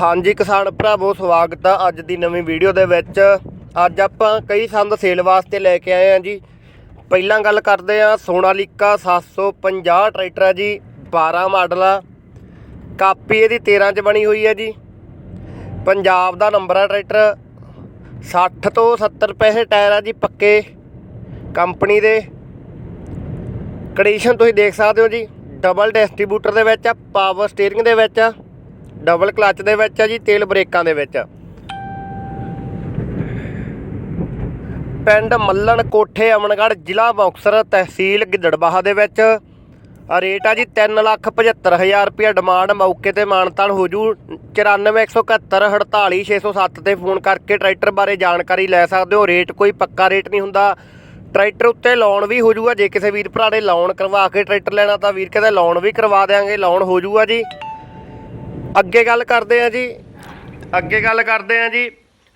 ਹਾਂਜੀ ਕਿਸਾਨ ਭਰਾਵੋ, ਸਵਾਗਤ ਆ ਅੱਜ ਦੀ ਨਵੀਂ ਵੀਡੀਓ ਦੇ ਵਿੱਚ। ਅੱਜ ਆਪਾਂ ਕਈ ਸੰਦ ਸੇਲ ਵਾਸਤੇ ਲੈ ਕੇ ਆਏ ਆ ਜੀ। ਪਹਿਲਾਂ ਗੱਲ ਕਰਦੇ ਆ, ਸੋਨਾਲੀਕਾ 750 ਟਰੈਕਟਰ ਆ ਜੀ 12 ਮਾਡਲ ਆ। ਕਾਪੀ ਇਹਦੀ 13 ਚ ਬਣੀ ਹੋਈ ਹੈ ਜੀ। ਪੰਜਾਬ ਦਾ ਨੰਬਰ ਆ ਟਰੈਕਟਰ। 60 ਤੋਂ 70 ਪੈਸੇ ਟਾਇਰ ਆ ਜੀ ਪੱਕੇ ਕੰਪਨੀ ਦੇ। ਕੰਡੀਸ਼ਨ ਤੁਸੀਂ ਦੇਖ ਸਕਦੇ ਹੋ ਜੀ। ਡਬਲ ਡਿਸਟ੍ਰੀਬਿਊਟਰ ਦੇ ਵਿੱਚ ਆ, ਪਾਵਰ ਸਟੀਅਰਿੰਗ ਦੇ ਵਿੱਚ ਆ। ਡਬਲ ਕਲੱਚ ਦੇ ਵਿੱਚ ਹੈ ਜੀ, ਤੇਲ ਬ੍ਰੇਕਾਂ ਦੇ ਵਿੱਚ। ਪਿੰਡ ਮੱਲਣ ਕੋਠੇ, ਅਮਨਗੜ੍ਹ ਜ਼ਿਲ੍ਹਾ ਮੁਕਤਸਰ ਤਹਿਸੀਲ ਗਿੱਦੜਬਾਹਾ ਦੇ ਵਿੱਚ। ਰੇਟ ਆ ਜੀ 375000 ਰੁਪਏ ਡਿਮਾਂਡ ਮੌਕੇ ਤੇ ਮਾਨਤਾਨ ਹੋ ਜੂ। 94171 48607 ਤੇ ਫੋਨ ਕਰਕੇ ਟਰੈਕਟਰ ਬਾਰੇ ਜਾਣਕਾਰੀ ਲੈ ਸਕਦੇ ਹੋ। ਰੇਟ ਕੋਈ ਪੱਕਾ ਰੇਟ ਨਹੀਂ ਹੁੰਦਾ। ਟਰੈਕਟਰ ਉੱਤੇ ਲੋਨ ਵੀ ਹੋ ਜੂਗਾ। ਜੇ ਕਿਸੇ ਵੀਰ ਭਰਾ ਨੇ ਲੋਨ ਕਰਵਾ ਕੇ ਟਰੈਕਟਰ ਲੈਣਾ ਤਾਂ ਵੀਰ ਕਹਿੰਦਾ ਲੋਨ ਵੀ ਕਰਵਾ ਦੇਾਂਗੇ ਲੋਨ ਹੋ ਜੂਗਾ ਜੀ। ਅੱਗੇ ਗੱਲ ਕਰਦੇ ਆ ਜੀ। ਅੱਗੇ ਗੱਲ ਕਰਦੇ ਆ ਜੀ।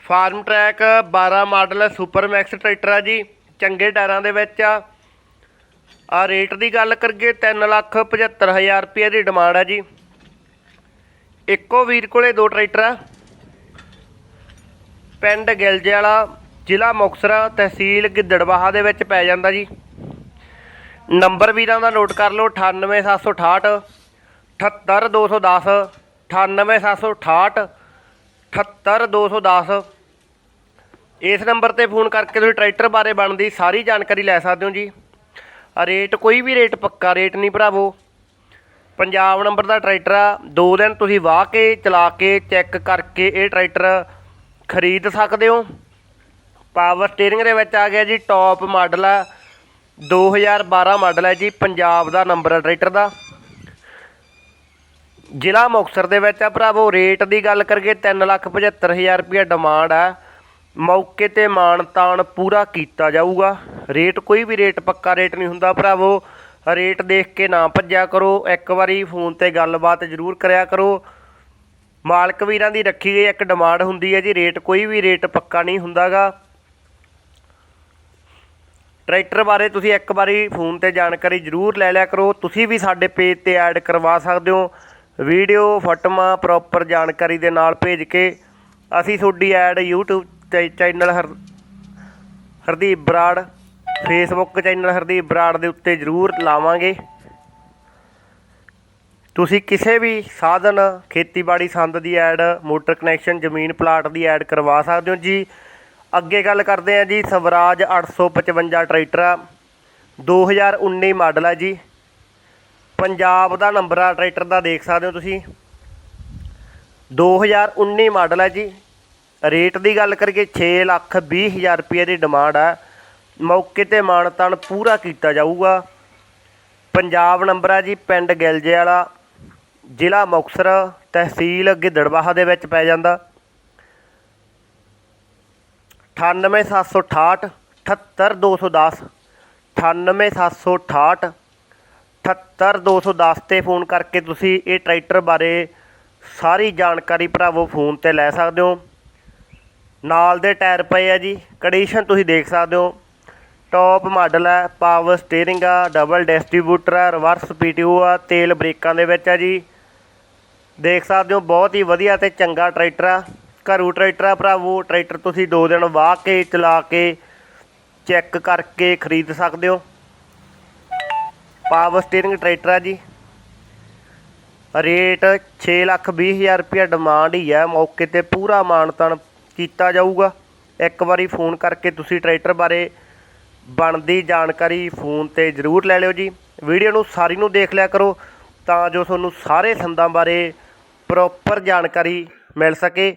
Farmtrac 12 model super max tractor ਆ ਜੀ। ਚੰਗੇ ਟਾਇਰਾਂ ਦੇ ਵਿੱਚ ਆ। ਆ ਰੇਟ ਦੀ ਗੱਲ ਕਰੀਏ 375000 ਰੁਪਏ ਦੀ ਡਿਮਾਂਡ ਆ ਜੀ। ਇੱਕੋ ਵੀਰ ਕੋਲੇ ਦੋ ਟਰੈਕਟਰ ਆ। ਪਿੰਡ ਗਿਲਜੇ ਵਾਲਾ ਜ਼ਿਲ੍ਹਾ ਮੁਕਤਸਰ ਤਹਿਸੀਲ ਗਿੱਦੜਬਾਹਾ ਦੇ ਵਿੱਚ ਪੈ ਜਾਂਦਾ ਜੀ। ਨੰਬਰ ਵੀਰਾਂ ਦਾ ਨੋਟ ਕਰ ਲਓ 98768 78210 98768 78210 ਇਸ ਨੰਬਰ ਤੇ ਫੋਨ ਕਰਕੇ ਤੁਸੀਂ ਟਰੈਕਟਰ ਬਾਰੇ ਬਣਦੀ ਸਾਰੀ ਜਾਣਕਾਰੀ ਲੈ ਸਕਦੇ ਹੋ ਜੀ। ਰੇਟ ਕੋਈ ਵੀ ਰੇਟ ਪੱਕਾ ਰੇਟ ਨਹੀਂ ਭਰਾਵੋ। ਪੰਜਾਬ ਨੰਬਰ ਦਾ ਟਰੈਕਟਰ ਆ। ਦੋ ਦਿਨ ਤੁਸੀਂ ਵਾਹ ਕੇ, ਚਲਾ ਕੇ, ਚੈੱਕ ਕਰਕੇ ਇਹ ਟਰੈਕਟਰ ਖਰੀਦ ਸਕਦੇ ਹੋ। ਪਾਵਰ ਸਟੀਅਰਿੰਗ ਦੇ ਵਿੱਚ ਆ ਗਿਆ ਜੀ ਟੌਪ ਮਾਡਲ ਆ। 2012 ਮਾਡਲ ਹੈ ਜੀ, ਪੰਜਾਬ ਦਾ ਨੰਬਰ ਹੈ ਟਰੈਕਟਰ ਦਾ। ਜ਼ਿਲ੍ਹਾ ਮੁਕਤਸਰ ਦੇ ਵਿੱਚ ਆ ਭਰਾਵੋ, ਰੇਟ ਦੀ ਗੱਲ ਕਰੀਏ 375000 ਰੁਪਏ ਡਿਮਾਂਡ ਆ। ਮੌਕੇ ਤੇ ਮਾਣ ਤਾਣ ਪੂਰਾ ਕੀਤਾ ਜਾਊਗਾ। ਰੇਟ, ਕੋਈ ਵੀ ਰੇਟ, ਪੱਕਾ ਰੇਟ ਨਹੀਂ ਹੁੰਦਾ ਭਰਾਵੋ। ਰੇਟ ਦੇਖ ਕੇ ਨਾ ਭੱਜਿਆ ਕਰੋ। ਇੱਕ ਵਾਰੀ ਫੋਨ ਤੇ ਗੱਲਬਾਤ ਜ਼ਰੂਰ ਕਰਿਆ ਕਰੋ। ਮਾਲਕ ਵੀਰਾਂ ਦੀ ਰੱਖੀ ਗਈ ਇੱਕ ਡਿਮਾਂਡ ਹੁੰਦੀ ਹੈ ਜੀ। ਰੇਟ, ਕੋਈ ਵੀ ਰੇਟ, ਪੱਕਾ ਨਹੀਂ ਹੁੰਦਾਗਾ। ਟਰੈਕਟਰ ਬਾਰੇ ਤੁਸੀਂ ਇੱਕ ਵਾਰੀ ਫੋਨ ਤੇ ਜਾਣਕਾਰੀ ਜ਼ਰੂਰ ਲੈ ਲਿਆ ਕਰੋ। ਤੁਸੀਂ ਵੀ ਸਾਡੇ ਪੇਜ ਤੇ ਐਡ ਕਰਵਾ ਸਕਦੇ ਹੋ। ਵੀਡੀਓ ਫੋਟੋਆਂ ਪ੍ਰੋਪਰ ਜਾਣਕਾਰੀ ਦੇ ਨਾਲ ਭੇਜ ਕੇ ਅਸੀਂ ਤੁਹਾਡੀ ਐਡ YouTube ਤੇ ਚੈਨਲ ਹਰ, ਹਰਦੀਪ ਬਰਾੜ ਫੇਸਬੁੱਕ ਚੈਨਲ ਹਰਦੀਪ ਬਰਾੜ ਦੇ ਉੱਤੇ ਜ਼ਰੂਰ ਲਾਵਾਂਗੇ। ਤੁਸੀਂ ਕਿਸੇ ਵੀ ਸਾਧਨ, ਖੇਤੀਬਾੜੀ ਸੰਦ ਦੀ ਐਡ ਮੋਟਰ ਕਨੈਕਸ਼ਨ ਜ਼ਮੀਨ ਪਲਾਟ ਦੀ ਐਡ ਕਰਵਾ ਸਕਦੇ ਹੋ ਜੀ। ਅੱਗੇ ਗੱਲ ਕਰਦੇ ਹਾਂ ਜੀ, ਸਵਰਾਜ 855 ਟਰੈਕਟਰ ਆ। 2019 ਮਾਡਲ ਆ ਜੀ। ਪੰਜਾਬ ਦਾ ਨੰਬਰ ਆ, ਟਰੈਕਟਰ ਦਾ ਦੇਖ ਸਕਦੇ ਹੋ ਤੁਸੀਂ। 2019 ਮਾਡਲ ਹੈ ਜੀ। ਰੇਟ ਦੀ ਗੱਲ ਕਰੀਏ 6 ਲੱਖ 20 ਹਜ਼ਾਰ ਰੁਪਏ ਦੀ ਡਿਮਾਂਡ ਆ। ਮੌਕੇ ਤੇ ਮਾਨਤਾਨ ਪੂਰਾ ਕੀਤਾ ਜਾਊਗਾ। ਪੰਜਾਬ ਨੰਬਰ ਆ ਜੀ, ਪਿੰਡ ਗਿਲਜੇ ਵਾਲਾ ਜ਼ਿਲ੍ਹਾ ਮੁਕਤਸਰ, ਤਹਿਸੀਲ ਗਿੱਦੜਬਾਹਾ ਦੇ ਵਿੱਚ ਪੈ ਜਾਂਦਾ। 98768 78210 98768 78210 ਤੇ ਫੋਨ ਕਰਕੇ ਤੁਸੀਂ ਇਹ ਟਰੈਕਟਰ ਬਾਰੇ ਸਾਰੀ ਜਾਣਕਾਰੀ ਭਰਾਵੋ ਫੋਨ ਤੇ ਲੈ ਸਕਦੇ ਹੋ। ਨਾਲ ਦੇ ਟਾਇਰ ਪਏ ਆ ਜੀ, ਕੰਡੀਸ਼ਨ ਤੁਸੀਂ ਦੇਖ ਸਕਦੇ ਹੋ। ਟੌਪ ਮਾਡਲ ਹੈ ਪਾਵਰ ਸਟੀਅਰਿੰਗ ਆ, ਡਬਲ ਡਿਸਟ੍ਰੀਬਿਊਟਰ ਆ, ਰਿਵਰਸ ਪੀਟੀਓ ਆ, ਤੇਲ ਬ੍ਰੇਕਾਂ ਦੇ ਵਿੱਚ ਆ ਜੀ। ਦੇਖ ਸਕਦੇ ਹੋ, ਬਹੁਤ ਹੀ ਵਧੀਆ ਤੇ ਚੰਗਾ ਟਰੈਕਟਰ ਆ। ਘਰੂ ਟਰੈਕਟਰ ਆ ਭਰਾਵੋ, ਟਰੈਕਟਰ ਤੁਸੀਂ ਦੋ ਦਿਨ ਵਾਹ ਕੇ, ਚਲਾ ਕੇ, ਚੈੱਕ ਕਰਕੇ ਖਰੀਦ ਸਕਦੇ ਹੋ। ਪਾਵਰ ਸਟੀਅਰਿੰਗ ਟਰੈਕਟਰ ਆ ਜੀ। ਰੇਟ 6 ਲੱਖ 20 ਹਜ਼ਾਰ ਰੁਪਏ ਡਿਮਾਂਡ ਹੀ ਹੈ ਮੌਕੇ ਤੇ ਪੂਰਾ ਮਾਨਤਨ ਕੀਤਾ ਜਾਊਗਾ। ਇੱਕ ਵਾਰੀ ਫੋਨ ਕਰਕੇ ਤੁਸੀਂ ਟਰੈਕਟਰ ਬਾਰੇ ਬਣਦੀ ਜਾਣਕਾਰੀ ਫੋਨ ਤੇ ਜ਼ਰੂਰ ਲੈ ਲਿਓ ਜੀ। ਵੀਡੀਓ ਨੂੰ ਸਾਰੀ ਨੂੰ ਦੇਖ ਲਿਆ ਕਰੋ ਤਾਂ ਜੋ ਤੁਹਾਨੂੰ ਸਾਰੇ ਸੰਦਾਂ ਬਾਰੇ ਪ੍ਰੋਪਰ ਜਾਣਕਾਰੀ ਮਿਲ ਸਕੇ।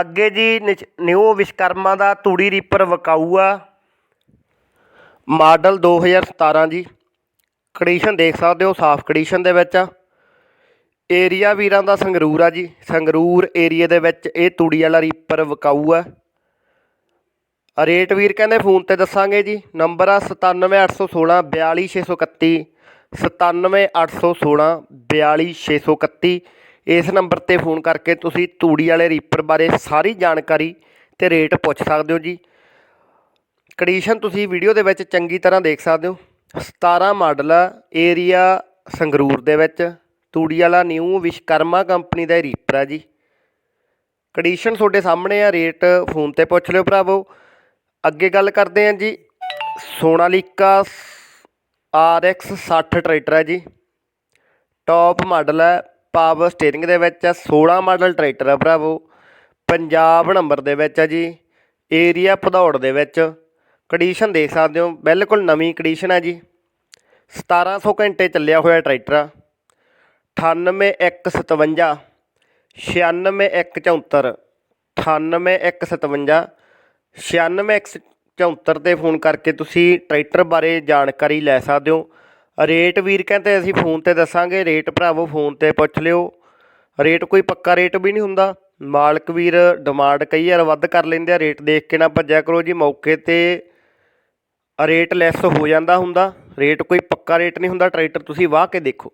ਅੱਗੇ ਜੀ ਨਿਚ- ਨਿਊ ਵਿਸ਼ਕਰਮਾ ਦਾ ਤੂੜੀ ਰੀਪਰ ਵਿਕਾਊ ਆ ਮਾਡਲ 2017 ਜੀ। ਕੰਡੀਸ਼ਨ ਦੇਖ ਸਕਦੇ ਹੋ, ਸਾਫ਼ ਕੰਡੀਸ਼ਨ ਦੇ ਵਿੱਚ ਆ। ਏਰੀਆ ਵੀਰਾਂ ਦਾ ਸੰਗਰੂਰ ਆ ਜੀ। ਸੰਗਰੂਰ ਏਰੀਆ ਦੇ ਵਿੱਚ ਇਹ ਤੂੜੀ ਵਾਲਾ ਰੀਪਰ ਵਿਕਾਊ ਆ। ਆ ਰੇਟ ਵੀਰ ਕਹਿੰਦੇ ਫੋਨ ਤੇ ਦੱਸਾਂਗੇ ਜੀ। ਨੰਬਰ ਆ 97816 42631 97816 42631 ਇਸ ਨੰਬਰ ਤੇ ਫੋਨ ਕਰਕੇ ਤੁਸੀਂ ਤੂੜੀ ਵਾਲੇ ਰੀਪਰ ਬਾਰੇ ਸਾਰੀ ਜਾਣਕਾਰੀ ਤੇ ਰੇਟ ਪੁੱਛ ਸਕਦੇ ਹੋ ਜੀ। ਕੰਡੀਸ਼ਨ ਤੁਸੀਂ ਵੀਡੀਓ ਦੇ ਵਿੱਚ ਚੰਗੀ ਤਰ੍ਹਾਂ ਦੇਖ ਸਕਦੇ ਹੋ। 17 ਮਾਡਲ ਏਰੀਆ ਸੰਗਰੂਰ ਦੇ ਵਿੱਚ ਤੂੜੀ ਵਾਲਾ ਨਿਊ ਵਿਸ਼ਕਰਮਾ ਕੰਪਨੀ ਦਾ ਰੀਪਰ ਆ ਜੀ। ਕੰਡੀਸ਼ਨ ਤੁਹਾਡੇ ਸਾਹਮਣੇ ਆ, ਰੇਟ ਫੋਨ ਤੇ ਪੁੱਛ ਲਿਓ ਭਰਾਵੋ। ਅੱਗੇ ਗੱਲ ਕਰਦੇ ਹਾਂ ਜੀ, ਸੋਨਾਲੀਕਾ RX 60 ਟਰੈਕਟਰ ਹੈ ਜੀ। ਟੌਪ ਮਾਡਲ ਹੈ ਪਾਵਰ ਸਟੀਅਰਿੰਗ ਦੇ ਵਿੱਚ ਹੈ 16 ਮਾਡਲ ਟਰੈਕਟਰ ਹੈ ਭਰਾਵੋ। ਪੰਜਾਬ ਨੰਬਰ ਦੇ ਵਿੱਚ ਹੈ ਜੀ, ਏਰੀਆ ਭਦੌੜ ਦੇ ਵਿੱਚ। ਕੰਡੀਸ਼ਨ ਦੇਖ ਸਕਦੇ ਹੋ, ਬਿਲਕੁਲ ਨਵੀਂ ਕੰਡੀਸ਼ਨ ਹੈ ਜੀ। 1700 ਘੰਟੇ ਚੱਲਿਆ ਹੋਇਆ ਟਰੈਕਟਰ ਆ। 98157 96174 98157 96174 ਤੇ ਫੋਨ ਕਰਕੇ ਤੁਸੀਂ ਟਰੈਕਟਰ ਬਾਰੇ ਜਾਣਕਾਰੀ ਲੈ ਸਕਦੇ ਹੋ। ਰੇਟ ਵੀਰ ਕਹਿੰਦੇ ਅਸੀਂ ਫੋਨ ਤੇ ਦੱਸਾਂਗੇ, ਰੇਟ ਭਰਾਵੋ ਫੋਨ ਤੇ ਪੁੱਛ ਲਿਓ। ਰੇਟ ਕੋਈ ਪੱਕਾ ਰੇਟ ਵੀ ਨਹੀਂ ਹੁੰਦਾ। ਮਾਲਕ ਵੀਰ ਡਿਮਾਂਡ ਕਈ ਵਾਰ ਵੱਧ ਕਰ ਲੈਂਦੇ ਆ, ਰੇਟ ਦੇਖ ਕੇ ਨਾ ਭੱਜਿਆ ਕਰੋ ਜੀ। ਮੌਕੇ ਤੇ ਰੇਟ ਲੈਸ ਹੋ ਜਾਂਦਾ ਹੁੰਦਾ ਰੇਟ ਕੋਈ ਪੱਕਾ ਰੇਟ ਨਹੀਂ ਹੁੰਦਾ ਟਰੈਕਟਰ ਤੁਸੀਂ ਵਾਹ ਕੇ ਦੇਖੋ।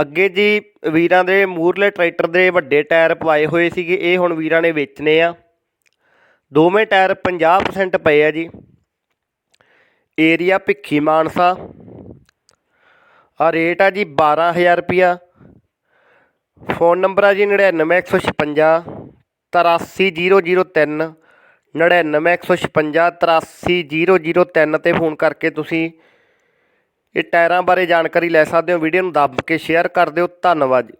ਅੱਗੇ ਜੀ ਵੀਰਾਂ ਦੇ ਮੂਰਲੇ ਟਰੈਕਟਰ ਦੇ ਵੱਡੇ ਟਾਇਰ ਪਵਾਏ ਹੋਏ ਸੀਗੇ, ਇਹ ਹੁਣ ਵੀਰਾਂ ਨੇ ਵੇਚਣੇ ਆ। ਦੋਵੇਂ ਟਾਇਰ 50% ਪਏ ਆ ਜੀ। ਏਰੀਆ ਭਿੱਖੀ ਮਾਨਸਾ। ਆ ਰੇਟ ਆ ਜੀ 12000 ਰੁਪਿਆ ਫੋਨ ਨੰਬਰ ਆ ਜੀ 99156 83003 99156 83003 ਤੇ ਫੋਨ ਕਰਕੇ ਤੁਸੀਂ ਇਹ ਟਾਇਰਾਂ ਬਾਰੇ ਜਾਣਕਾਰੀ ਲੈ ਸਕਦੇ ਹੋ। ਵੀਡੀਓ ਨੂੰ ਦੱਬ ਕੇ ਸ਼ੇਅਰ ਕਰ ਦਿਓ। ਧੰਨਵਾਦ ਜੀ।